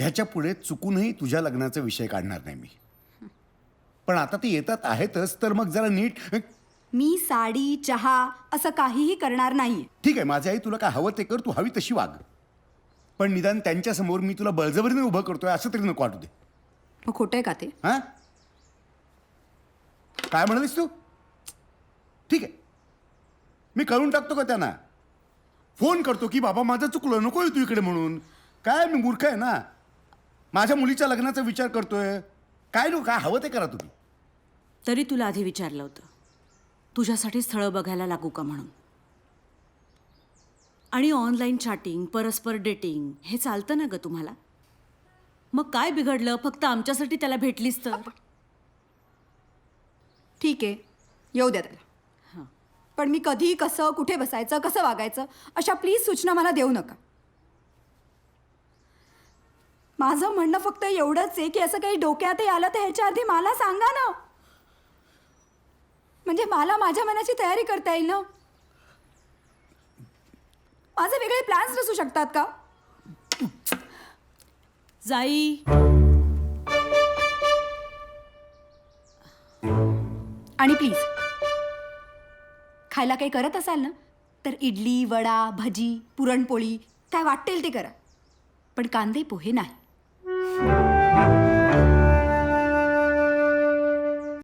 ह्याच्या पुढे चुकूनही तुझ्या लग्नाचा विषय काढणार नाही मी. पण आता ते येतात आहेतच तर मग जरा नीट मी साडी चहा असं काहीही करणार नाहीये ठीक आहे माझ्या आई तुला काय हवं ते कर तू हवी तशी वाग. पण निदान त्यांच्यासमोर मी तुला बळजबरीने उभं करतोय असं तरी नको वाटू दे. मग खोटं आहे का ते? हा? काय म्हणालीस तू? ठीक आहे. मी करून टाकतो का त्यांना? फोन करतो की बाबा माझं चुकलं नको तू इकडे म्हणून. काय मी मूर्ख आहे ना? माझ्या मुलीच्या लग्नाचा विचार करतोय. काय नको काय हवं ते करा तुम्ही. तरी तुला आधी विचारलं होतं. तुझ्यासाठी स्थळं बघायला लागू का म्हणून? आणि ऑनलाईन चॅटिंग परस्पर डेटिंग हे चालतं ना ग तुम्हाला? मग काय बिघडलं? फक्त आमच्यासाठी त्याला भेटलीस तर? ठीक आहे. येऊ द्या त्याला. पण मी कधी कसं कुठे बसायचं कसं वागायचं अशा प्लीज सूचना मला देऊ नका. माझं म्हणणं फक्त एवढंच आहे की असं काही डोक्यातही आलं तर ह्याच्या आधी मला सांगा ना. म्हणजे मला माझ्या मनाची तयारी करता येईल ना? माझे वेगळे प्लॅन्स नसू शकतात का? जाई. आणि प्लीज खायला काही करत असाल ना? तर इडली वडा भजी पुरणपोळी काय वाटेल ते करा. पण कांदे पोहे नाही. Thank you.